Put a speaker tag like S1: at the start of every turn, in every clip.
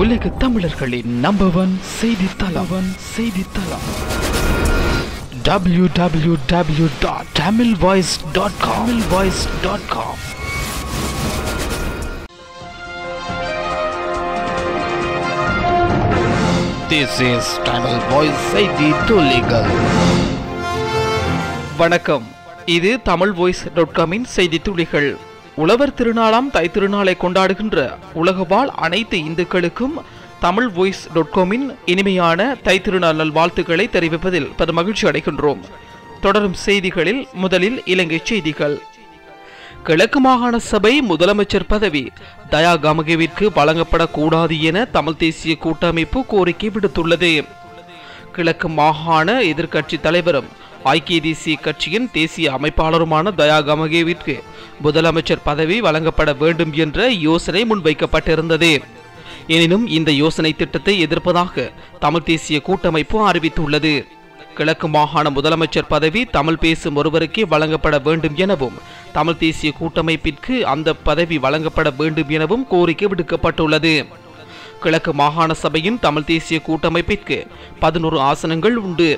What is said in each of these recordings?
S1: உலக தமிழர்களின் number one செய்தி தளவன் W W W dot Tamil voice dot Kamil voice dot com this is Tamil voice செய்தி துளிகள் வணக்கம். இது தமிழ் வாய்ஸ் டாட் காமின் செய்தி துளிகள். உழவர் திருநாளாம் தை திருநாளை கொண்டாடுகின்ற உலக வாழ் அனைத்து இந்துக்களுக்கும் தமிழ் வாய்ஸ் டாட் காமின் இனிமையான தை திருநாள் நல்வாழ்த்துக்களை தெரிவிப்பதில் பெரும் மகிழ்ச்சி அடைகின்றோம். தொடரும் செய்திகளில் முதலில் இலங்கை செய்திகள். கிழக்கு மாகாண சபை முதலமைச்சர் பதவி தயா கமகேவிற்கு வழங்கப்படக்கூடாது என தமிழ் தேசிய கூட்டமைப்பு கோரிக்கை விடுத்துள்ளது. கிழக்கு மாகாண எதிர்க்கட்சி தலைவரும் ஐக்கிய தேசிய கட்சியின் தேசிய அமைப்பாளருமான தயா கமகேவிற்கு முதலமைச்சர் பதவி வழங்கப்பட வேண்டும் என்ற யோசனை முன்வைக்கப்பட்டிருந்தது. எனினும் இந்த யோசனை திட்டத்தை எதிர்ப்பதாக தமிழ் தேசிய கூட்டமைப்பு அறிவித்துள்ளது. கிழக்கு மாகாண முதலமைச்சர் பதவி தமிழ் பேசும் ஒருவருக்கே வழங்கப்பட வேண்டும் எனவும் தமிழ் தேசிய கூட்டமைப்பிற்கு அந்த பதவி வழங்கப்பட வேண்டும் எனவும் கோரிக்கை விடுக்கப்பட்டுள்ளது. கிழக்கு மாகாண சபையின் தமிழ் தேசிய கூட்டமைப்பிற்கு பதினோரு ஆசனங்கள் உண்டு.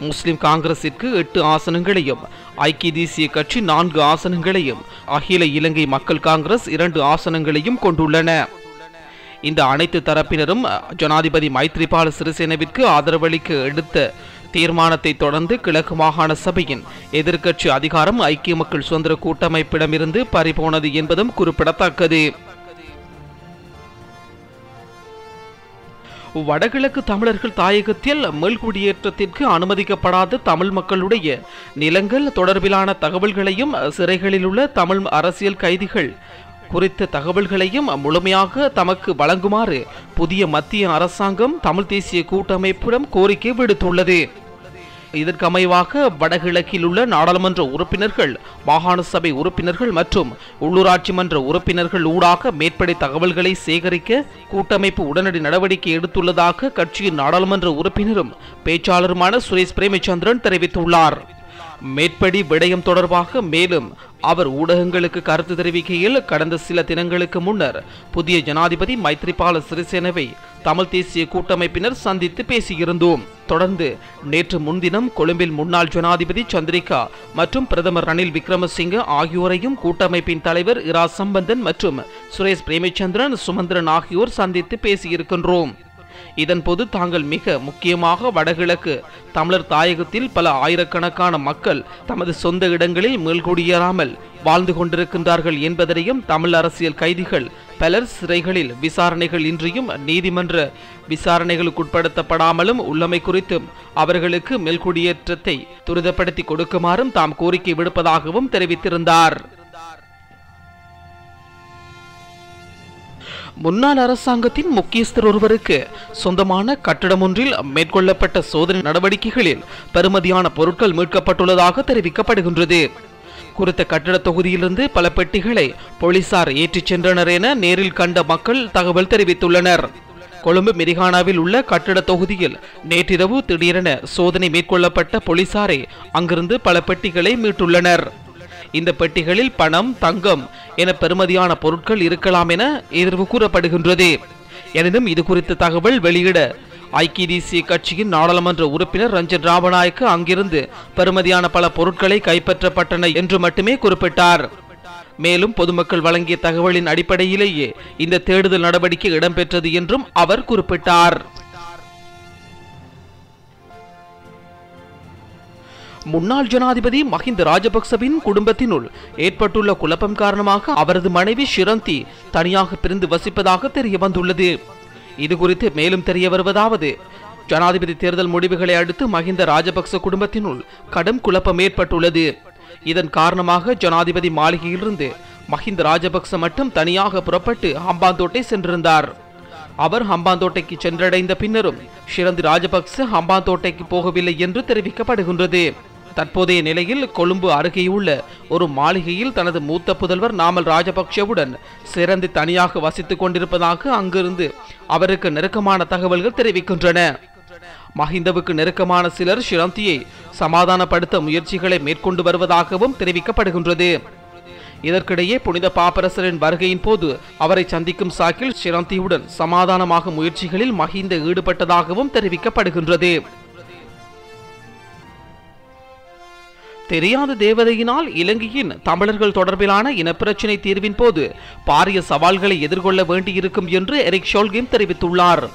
S1: முஸ்லிம் காங்கிரசிற்கு எட்டு ஆசனங்களையும் ஐக்கிய தேசிய கட்சி நான்கு ஆசனங்களையும் அகில இலங்கை மக்கள் காங்கிரஸ் இரண்டு ஆசனங்களையும் கொண்டுள்ளன. இந்த அனைத்து தரப்பினரும் ஜனாதிபதி மைத்ரிபால சிறிசேனவிற்கு ஆதரவளிக்க எடுத்த தீர்மானத்தை தொடர்ந்து கிழக்கு மாகாண சபையின் எதிர்க்கட்சி அதிகாரம் ஐக்கிய மக்கள் சுதந்திர கூட்டமைப்பிடமிருந்து பறிபோனது என்பதும் குறிப்பிடத்தக்கது. வடகிழக்கு தமிழர்கள் தாயகத்தில் மேல்குடியேற்றத்திற்கு அனுமதிக்கப்படாத தமிழ் மக்களுடைய நிலங்கள் தொடர்பிலான தகவல்களையும் சிறைகளில் உள்ள தமிழ் அரசியல் கைதிகள் குறித்த தகவல்களையும் முழுமையாக தமக்கு வழங்குமாறு புதிய மத்திய அரசாங்கம் தமிழ் தேசிய கூட்டமைப்பிடம் கோரிக்கை விடுத்துள்ளது. இதற்கமைவாக வடகிழக்கில் உள்ள நாடாளுமன்ற உறுப்பினர்கள் மாகாண சபை உறுப்பினர்கள் மற்றும் உள்ளூராட்சி மன்ற உறுப்பினர்கள் ஊடாக மேற்படி தகவல்களை சேகரிக்க கூட்டமைப்பு உடனடி நடவடிக்கை எடுத்துள்ளதாக கட்சியின் நாடாளுமன்ற உறுப்பினரும் பேச்சாளருமான சுரேஷ் பிரேமச்சந்திரன் தெரிவித்துள்ளார். மேற்படி விடயம் தொடர்பாக மேலும் அவர் ஊடகங்களுக்கு கருத்து தெரிவிக்கையில் கடந்த சில தினங்களுக்கு முன்னர் புதிய ஜனாதிபதி மைத்ரிபால சிறிசேனவை தமிழ் தேசிய கூட்டமைப்பினர் சந்தித்து பேசியிருந்தோம். தொடர்ந்து நேற்று முன்தினம் கொழும்பில் முன்னாள் ஜனாதிபதி சந்திரிகா மற்றும் பிரதமர் ரணில் விக்ரமசிங்க ஆகியோரையும் கூட்டமைப்பின் தலைவர் இரா சம்பந்தன் மற்றும் சுரேஷ் பிரேமச்சந்திரன் சுமந்திரன் ஆகியோர் சந்தித்து பேசியிருக்கின்றோம். இதன்போது தாங்கள் மிக முக்கியமாக வடகிழக்கு தமிழர் தாயகத்தில் பல ஆயிரக்கணக்கான மக்கள் தமது சொந்த இடங்களில் மேல்குடியேறாமல் வாழ்ந்து கொண்டிருக்கின்றார்கள் என்பதனையும் தமிழ் அரசியல் கைதிகள் பலர் சிறைகளில் விசாரணைகள் இன்றியும் நீதிமன்ற விசாரணைகளுக்குட்படுத்தப்படாமலும் உள்ளமை குறித்தும் அவர்களுக்கு மேல்குடியேற்றத்தை துரிதப்படுத்தி கொடுக்குமாறும் தாம் கோரிக்கை விடுப்பதாகவும் தெரிவித்திருந்தார். முன்னாள் அரசாங்கத்தின் முக்கியஸ்தர் ஒருவருக்கு சொந்தமான கட்டடம் ஒன்றில் மேற்கொள்ளப்பட்ட சோதனை நடவடிக்கைகளில் பெருமதியான பொருட்கள் மீட்கப்பட்டுள்ளதாக தெரிவிக்கப்படுகின்றது. குறித்த கட்டட தொகுதியிலிருந்து பல பெட்டிகளை போலீசார் ஏற்றிச் சென்றனர் என நேரில் கண்ட மக்கள் தகவல் தெரிவித்துள்ளனர். கொழும்பு மெரிகானாவில் உள்ள கட்டட தொகுதியில் நேற்றிரவு திடீரென சோதனை மேற்கொள்ளப்பட்ட போலீசாரை அங்கிருந்து பல பெட்டிகளை மீட்டுள்ளனர். இந்த பெட்டிகளில் பணம் தங்கம் என பெருமதியான பொருட்கள் இருக்கலாம் என எதிர்வு கூறப்படுகின்றது. எனினும் இது குறித்த தகவல் வெளியிட ஐக்கிய தேசிய கட்சியின் நாடாளுமன்ற உறுப்பினர் ரஞ்சன் ராமநாயக்கு அங்கிருந்து பெருமதியான பல பொருட்களை கைப்பற்றப்பட்டன என்று மட்டுமே குறிப்பிட்டார். மேலும் பொதுமக்கள் வழங்கிய தகவலின் அடிப்படையிலேயே இந்த தேடுதல் நடவடிக்கை இடம்பெற்றது என்றும் அவர் குறிப்பிட்டார். முன்னாள் ஜனாதிபதி மஹிந்த ராஜபக்சவின் குடும்பத்தினுள் ஏற்பட்டுள்ள குழப்பம் காரணமாக அவரது மனைவி ஷிரந்தி தனியாக பிரிந்து வசிப்பதாக தெரிய வந்துள்ளது இது குறித்து மேலும் தெரிய வருவதாவது ஜனாதிபதி தேர்தல் முடிவுகளை அடுத்து மஹிந்த ராஜபக்ச குடும்பத்தினுள் கடும் குழப்பம் ஏற்பட்டுள்ளது. இதன் காரணமாக ஜனாதிபதி மாளிகையிலிருந்து மஹிந்த ராஜபக்ச மட்டும் தனியாக புறப்பட்டு ஹம்பாந்தோட்டை சென்றிருந்தார். அவர் ஹம்பாந்தோட்டைக்கு சென்றடைந்த பின்னரும் ஷிரந்தி ராஜபக்ச ஹம்பாந்தோட்டைக்கு போகவில்லை என்று தெரிவிக்கப்படுகின்றது. தற்போதைய நிலையில் கொழும்பு அருகேயுள்ள ஒரு மாளிகையில் தனது மூத்த புதல்வர் நாமல் ராஜபக்ஷவுடன் சிறந்து தனியாக வசித்துக் கொண்டிருப்பதாக அங்கிருந்து அவருக்கு நெருக்கமான தகவல்கள் தெரிவிக்கின்றன. மஹிந்தவுக்கு நெருக்கமான சிலர் ஷிரந்தியை சமாதானப்படுத்த முயற்சிகளை மேற்கொண்டு வருவதாகவும் தெரிவிக்கப்படுகின்றது. இதற்கிடையே புனித பாப்பரசரின் வருகையின் போது அவரை சந்திக்கும் சாக்கில் ஷிரந்தியுடன் சமாதானமாக முயற்சிகளில் மஹிந்த ஈடுபட்டதாகவும் தெரிவிக்கப்படுகின்றது. தெரியாத தேவதையினால் இலங்கையின் தமிழர்கள் தொடர்பிலான இனப்பிரச்சினை தீர்வின் போது பாரிய சவால்களை எதிர்கொள்ள வேண்டியிருக்கும் என்று எரிக் ஷோல்கிம் தெரிவித்துள்ளார்.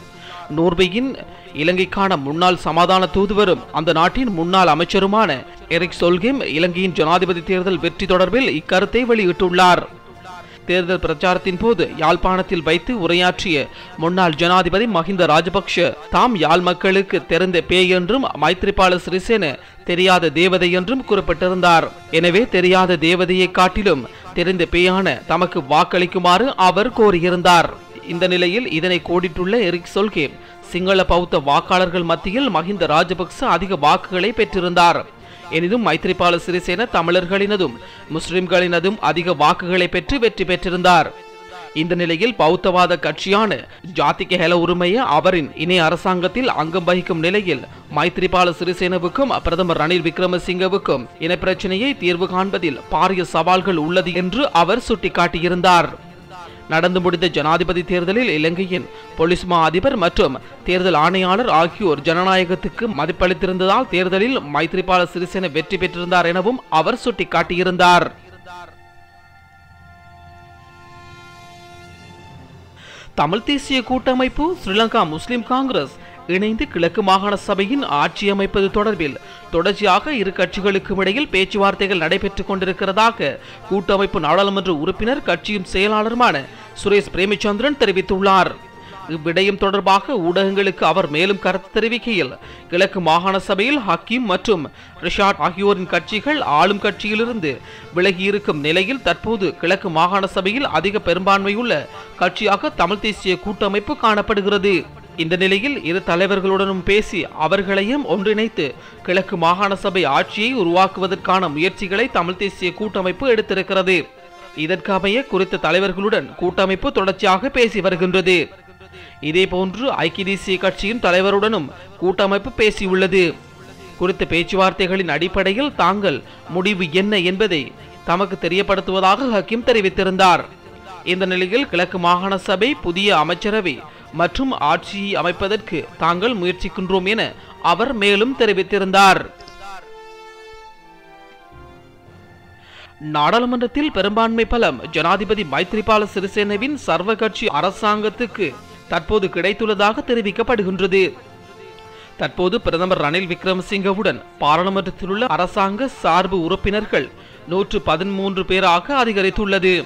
S1: நோர்வேயின் இலங்கைக்கான முன்னாள் சமாதான தூதுவரும் அந்த நாட்டின் முன்னாள் அமைச்சருமான எரிக் சொல்கிம் இலங்கையின் ஜனாதிபதி தேர்தல் வெற்றி தொடர்பில் இக்கருத்தை வெளியிட்டுள்ளார். தேர்தல் பிரச்சாரத்தின் போது யாழ்ப்பாணத்தில் வைத்து உரையாற்றிய முன்னாள் ஜனாதிபதி மஹிந்த ராஜபக்ஷ தாம் யாழ் மக்களுக்கு தெரிந்த பேய் என்றும் மைத்ரிபால சிறிசேன தெரியாத தேவதை என்றும் குறிப்பிட்டிருந்தார். எனவே தெரியாத தேவதையை காட்டிலும் தெரிந்த பேயான தமக்கு வாக்களிக்குமாறு அவர் கோரியிருந்தார். இந்த நிலையில் இதனை கோடிட்டுள்ள எரிக் சொல்கே சிங்கள பௌத்த வாக்காளர்கள் மத்தியில் மஹிந்த ராஜபக்ச அதிக வாக்குகளை பெற்றிருந்தார். எனினும் மைத்ரிபால சிறிசேன தமிழர்களினதும் முஸ்லிம்களினதும் அதிக வாக்குகளை பெற்று வெற்றி பெற்றிருந்தார். இந்த நிலையில் பௌத்தவாத கட்சியான ஜாதிக ஹெல உரிமைய அவரின் இணை அரசாங்கத்தில் அங்கம் வகிக்கும் நிலையில் மைத்ரிபால சிறிசேனவுக்கும் பிரதமர் ரணில் விக்ரமசிங்கவுக்கும் இனப்பிரச்சனையை தீர்வு காண்பதில் பாரிய சவால்கள் உள்ளது என்று அவர் சுட்டிக்காட்டியிருந்தார். நடந்து முடிந்த ஜனாதிபதி தேர்தலில் இலங்கையின் போலீஸ் மா அதிபர் மற்றும் தேர்தல் ஆணையாளர் ஆகியோர் ஜனநாயகத்துக்கு மதிப்பளித்திருந்ததால் தேர்தலில் மைத்ரிபால சிறிசேன வெற்றி பெற்றிருந்தார் எனவும் அவர் சுட்டிக்காட்டியிருந்தார். தமிழ் தேசிய கூட்டமைப்பு ஸ்ரீலங்கா முஸ்லிம் காங்கிரஸ் இணைந்து கிழக்கு மாகாண சபையின் ஆட்சி அமைப்பது தொடர்பில் தொடர்ச்சியாக இரு கட்சிகளுக்கும் இடையில் பேச்சுவார்த்தைகள் நடைபெற்றுக் கொண்டிருக்கிறதாக கூட்டமைப்பு நாடாளுமன்ற உறுப்பினர் கட்சியின் செயலாளருமான சுரேஷ் பிரேமச்சந்திரன் தெரிவித்துள்ளார். இவ்விடயம் தொடர்பாக ஊடகங்களுக்கு அவர் மேலும் கருத்து தெரிவிக்கையில் கிழக்கு மாகாண சபையில் ஹக்கீம் மற்றும் ரிஷாட் ஆகியோரின் கட்சிகள் ஆளும் கட்சியிலிருந்து விலகியிருக்கும் நிலையில் தற்போது கிழக்கு மாகாண சபையில் அதிக பெரும்பான்மையுள்ள கட்சியாக தமிழ் தேசிய கூட்டமைப்பு காணப்படுகிறது. இந்த நிலையில் இரு தலைவர்களுடனும் பேசி அவர்களையும் ஒன்றிணைத்து கிழக்கு மாகாண சபை ஆட்சியை உருவாக்குவதற்கான முயற்சிகளை தமிழ் தேசிய கூட்டமைப்பு எடுத்திருக்கிறது. இதற்கமைய குறித்த தலைவர்களுடன் கூட்டமைப்பு தொடர்ச்சியாக பேசி வருகின்றது. இதேபோன்று ஐக்கிய தேசிய கட்சியின் தலைவருடனும் கூட்டமைப்பு பேசியுள்ளது குறித்த பேச்சுவார்த்தைகளின் அடிப்படையில் தாங்கள் முடிவு என்ன என்பதை தமக்கு தெரியப்படுத்துவதாக ஹக்கீம் தெரிவித்திருந்தார். இந்த நிலையில் கிழக்கு மாகாண சபை புதிய அமைச்சரவை மற்றும் ஆட்சியை அமைப்பதற்கு தாங்கள் முயற்சிக்கின்றோம் என அவர் மேலும் தெரிவித்திருந்தார். நாடாளுமன்றத்தில் பெரும்பான்மை பலம் ஜனாதிபதி மைத்ரிபால சிறிசேனவின் சர்வ கட்சி அரசாங்கத்துக்கு தற்போது கிடைத்துள்ளதாக தெரிவிக்கப்படுகின்றது. தற்போது பிரதமர் ரணில் விக்ரமசிங்கவுடன் பாராளுமன்றத்தில் உள்ள அரசாங்க சார்பு உறுப்பினர்கள் நூற்று பதிமூன்று பேராக அதிகரித்துள்ளது.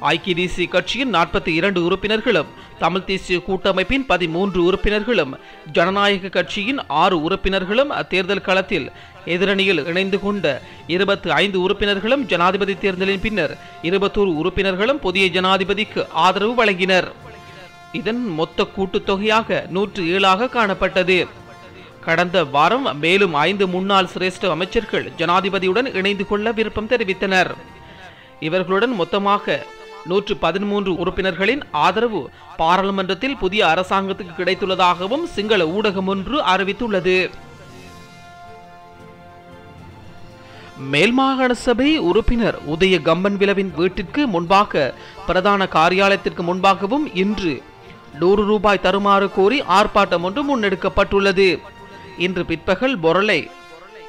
S1: ஐக்கிய தேசிய கட்சியின் நாற்பத்தி இரண்டு உறுப்பினர்களும் தமிழ் தேசிய கூட்டமைப்பின் பதிமூன்று உறுப்பினர்களும் ஜனநாயக கட்சியின் ஆறு உறுப்பினர்களும் அத்தேர்தல் களத்தில் எதிரணியில் இணைந்து கொண்ட இருபத்தி ஐந்து உறுப்பினர்களும் ஜனாதிபதி தேர்தலின் பின்னர் இருபத்தோரு உறுப்பினர்களும் புதிய ஜனாதிபதிக்கு ஆதரவு வழங்கினர். இதன் மொத்த கூட்டுத்தொகையாக நூற்று ஏழாக காணப்பட்டது. கடந்த வாரம் மேலும் ஐந்து முன்னாள் சிரேஷ்ட அமைச்சர்கள் ஜனாதிபதியுடன் இணைந்து கொள்ள விருப்பம் தெரிவித்தனர். இவர்களுடன் மொத்தமாக நூற்று பதிமூன்று உறுப்பினர்களின் ஆதரவு பாராளுமன்றத்தில் புதிய அரசாங்கத்துக்கு கிடைத்துள்ளதாகவும் சிங்கள ஊடகம் ஒன்று அறிவித்துள்ளது. மேல்மாகாண சபை உறுப்பினர் உதய கம்பன் விளவின் வீட்டிற்கு முன்பாக பிரதான காரியாலயத்திற்கு முன்பாகவும் இன்று நூறு ரூபாய் தருமாறு கோரி ஆர்ப்பாட்டம் ஒன்று முன்னெடுக்கப்பட்டுள்ளது. இன்று பிற்பகல் பொருளை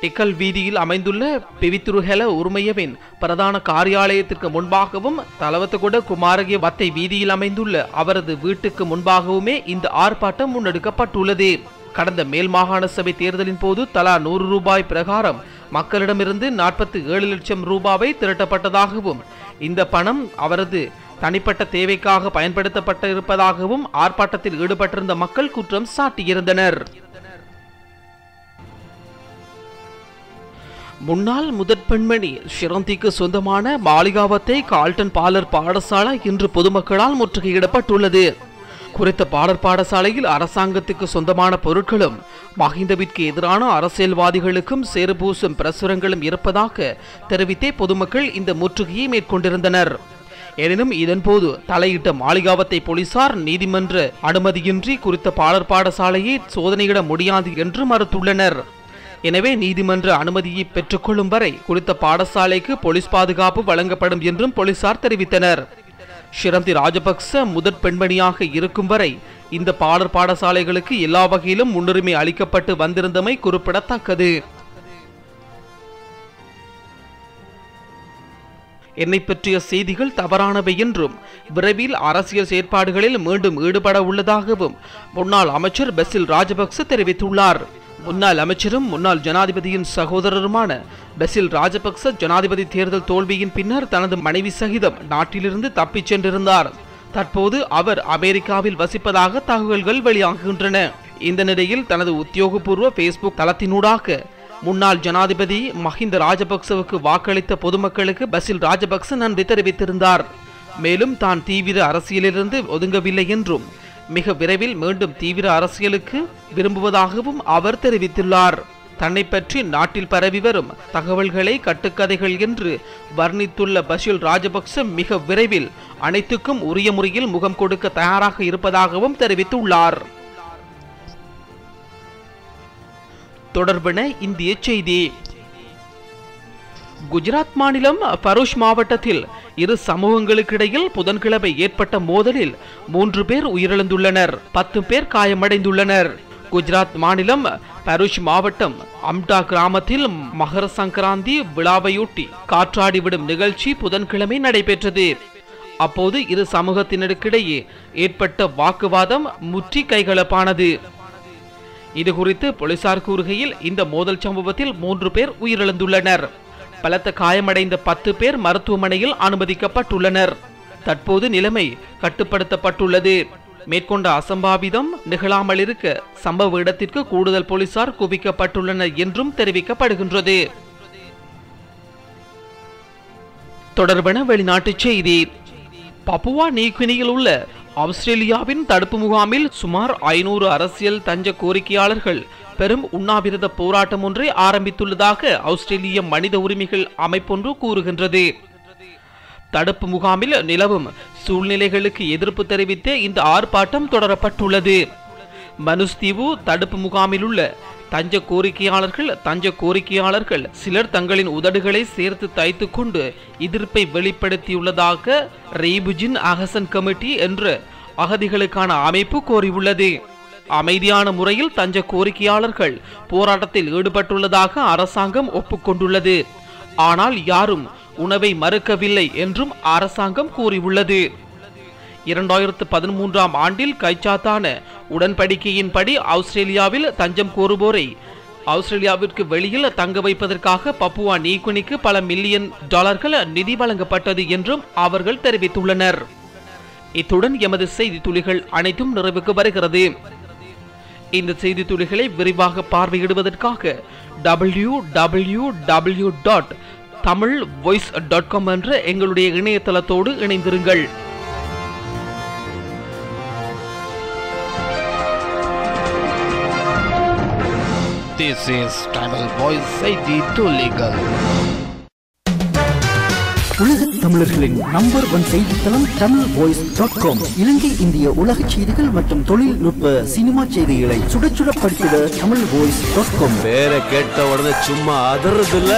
S1: டிக்கல் வீதியில் அமைந்துள்ள பிவித்ருஹெல உரிமையவின் பிரதான காரியாலயத்திற்கு முன்பாகவும் தலவத்தகுட குமாரகிய வத்தை வீதியில் அமைந்துள்ள அவரது வீட்டுக்கு முன்பாகவுமே இந்த ஆர்ப்பாட்டம் முன்னெடுக்கப்பட்டுள்ளது. கடந்த மேல் மாகாண சபை தேர்தலின் போது தலா நூறு ரூபாய் பிரகாரம் மக்களிடமிருந்து நாற்பத்தி ஏழு லட்சம் ரூபாவை திரட்டப்பட்டதாகவும் இந்த பணம் அவரது தனிப்பட்ட தேவைக்காக பயன்படுத்தப்பட்டிருப்பதாகவும் ஆர்ப்பாட்டத்தில் ஈடுபட்டிருந்த மக்கள் குற்றம் சாட்டியிருந்தனர். முன்னாள் முதற் பெண்மணி ஷிரந்திக்கு சொந்தமான மாளிகாவத்தை கால்டன் பாலர் பாடசாலை இன்று பொதுமக்களால் முற்றுகையிடப்பட்டுள்ளது. குறித்த பாடற் பாடசாலையில் அரசாங்கத்துக்கு சொந்தமான பொருட்களும் மஹிந்தவிற்கு எதிரான அரசியல்வாதிகளுக்கும் சேறுபூசும் பிரசுரங்களும் இருப்பதாக தெரிவித்தே பொதுமக்கள் இந்த முற்றுகையை மேற்கொண்டிருந்தனர். எனினும் இதன்போது தலையிட்ட மாளிகாவத்தை போலீசார் நீதிமன்ற அனுமதியின்றி குறித்த பாடற் பாடசாலையை சோதனையிட முடியாது என்று மறுத்துள்ளனர். எனவே நீதிமன்ற அனுமதியை பெற்றுக்கொள்ளும் வரை குறித்த பாடசாலைக்கு போலீஸ் பாதுகாப்பு வழங்கப்படும் என்றும் போலீசார் தெரிவித்தனர். ஷிரந்தி ராஜபக்ச முதற் பெண்மணியாக இருக்கும் வரை இந்த பாடற் பாடசாலைகளுக்கு எல்லா வகையிலும் முன்னுரிமை அளிக்கப்பட்டு வந்திருந்தமை குறிப்பிடத்தக்கது. என்னை பற்றிய செய்திகள் தவறானவை என்றும் விரைவில் அரசியல் செயற்பாடுகளில் மீண்டும் ஈடுபட உள்ளதாகவும் முன்னாள் அமைச்சர் பெசில் ராஜபக்ச தெரிவித்துள்ளார். முன்னாள் அமைச்சரும் முன்னாள் ஜனாதிபதியின் சகோதரருமான பெசில் ராஜபக்ச ஜனாதிபதி தேர்தல் தோல்வியின் பின்னர் தனது மனைவி சகிதம் நாட்டிலிருந்து தப்பிச் சென்றிருந்தார். தற்போது அவர் அமெரிக்காவில் வசிப்பதாக தகவல்கள் வெளியாகுகின்றன. இந்த நிலையில் தனது உத்தியோகபூர்வ ஃபேஸ்புக் தளத்தினூடாக முன்னாள் ஜனாதிபதி மஹிந்த ராஜபக்சவுக்கு வாக்களித்த பொதுமக்களுக்கு பசில் ராஜபக்ச நன்றி தெரிவித்திருந்தார். மேலும் தான் தீவிர அரசியலிலிருந்து ஒதுங்கவில்லை என்றும் மிக விரைவில் மீண்டும் தீவிர அரசியலுக்கு விரும்புவதாகவும் அவர் தெரிவித்துள்ளார். தன்னை பற்றி நாட்டில் பரவி வரும் தகவல்களை கட்டுக்கதைகள் என்று வர்ணித்துள்ள பஷீல் ராஜபக்ச மிக விரைவில் அனைத்துக்கும் உரிய முறையில் முகம் கொடுக்க தயாராக இருப்பதாகவும் தெரிவித்துள்ளார். தொடர்பென இந்திய செய்தி. குஜராத் மாநிலம் பரூஷ் மாவட்டத்தில் இரு சமூகங்களுக்கிடையில் புதன்கிழமை ஏற்பட்ட மோதலில் மூன்று பேர் உயிரிழந்துள்ளனர் பத்து பேர் காயமடைந்துள்ளனர். குஜராத் மாநிலம் பருஷ் மாவட்டம் அம்டா கிராமத்தில் மகர சங்கராந்தி விழாவையொட்டி காற்றாடி விடும் நிகழ்ச்சி புதன்கிழமை நடைபெற்றது. அப்போது இரு சமூகத்தினருக்கிடையே ஏற்பட்ட வாக்குவாதம் முற்றி கைகலப்பானது. இதுகுறித்து போலீசார் கூறுகையில் இந்த மோதல் சம்பவத்தில் மூன்று பேர் உயிரிழந்துள்ளனர். பலத்த காயமடைந்த பத்து பேர் மருத்துவமனையில் அனுமதிக்கப்பட்டுள்ளனர். தற்போது நிலைமை கட்டுப்படுத்தப்பட்டுள்ளது. மேற்கொண்ட அசம்பாவிதம் நிகழாமல் இருக்க சம்பவ இடத்திற்கு கூடுதல் போலீசார் குவிக்கப்பட்டுள்ளனர் என்றும் தெரிவிக்கப்படுகின்றது. தொடர்பான வெளிநாட்டுச் செய்தி. பப்புவா நீக்குனியில் உள்ள ஆஸ்திரேலியாவின் தடுப்பு முகாமில் சுமார் ஐநூறு அரசியல் தஞ்ச கோரிக்கையாளர்கள். பெரும் உண்ணாவிரத போராட்டம் ஒன்றை ஆரம்பித்துள்ளதாக ஆஸ்திரேலிய மனித உரிமைகள் அமைப்பொன்று கூறுகின்றது. தடுப்பு முகாமில் நிலவும் சூழ்நிலைகளுக்கு எதிர்ப்பு தெரிவித்து இந்த ஆர்ப்பாட்டம் தொடரப்பட்டுள்ளது. மனுஸ்தீவு தடுப்பு முகாமில் உள்ள தஞ்ச கோரிக்கையாளர்கள் தஞ்ச கோரிக்கையாளர்கள் சிலர் தங்களின் உதடுகளை சேர்த்து தைத்து கொண்டு எதிர்ப்பை வெளிப்படுத்தியுள்ளதாக ரீபுஜின் அகசன் கமிட்டி என்ற அகதிகளுக்கான அமைப்பு கோரியுள்ளது. அமைதியான முறையில் தஞ்ச கோரிக்கையாளர்கள் போராட்டத்தில் ஈடுபட்டுள்ளதாக அரசாங்கம் ஒப்புக்கொண்டுள்ளது. ஆனால் யாரும் உணவை மறுக்கவில்லை என்றும் அரசாங்கம் கூறியுள்ளது. இரண்டாயிரத்து பதிமூன்றாம் ஆண்டில் கைச்சாத்தான உடன்படிக்கையின்படி ஆஸ்திரேலியாவில் தஞ்சம் கோருவோரை ஆஸ்திரேலியாவிற்கு வெளியில் தங்க வைப்பதற்காக பப்புவா நீக்குனிக்கு பல மில்லியன் டாலர்கள் நிதி வழங்கப்பட்டது என்றும் அவர்கள் தெரிவித்துள்ளனர். இத்துடன் எமது செய்தி துளிகள் அனைத்தும் நிறைவுக்கு வருகிறது. இந்த செய்தி துளிகளை விரிவாக பார்வையிடுவதற்காக W W W dot Tamil voice dot com என்ற எங்களுடைய இணையதளத்தோடு இணைந்திருங்கள். This is Tamil Voice செய்தி துளிகள்
S2: உலக தமிழர்களின் நம்பர் ஒன் செய்தித்தளம் தமிழ் வாய்ஸ் டாட் காம் இலங்கை இந்திய உலக செய்திகள் மற்றும் தொழில்நுட்ப சினிமா செய்திகளை சுட சுட படித்திட தமிழ் வாய்ஸ் டாட் காம்
S3: பேரை கேட்ட உடனே சும்மா அதறது இல்ல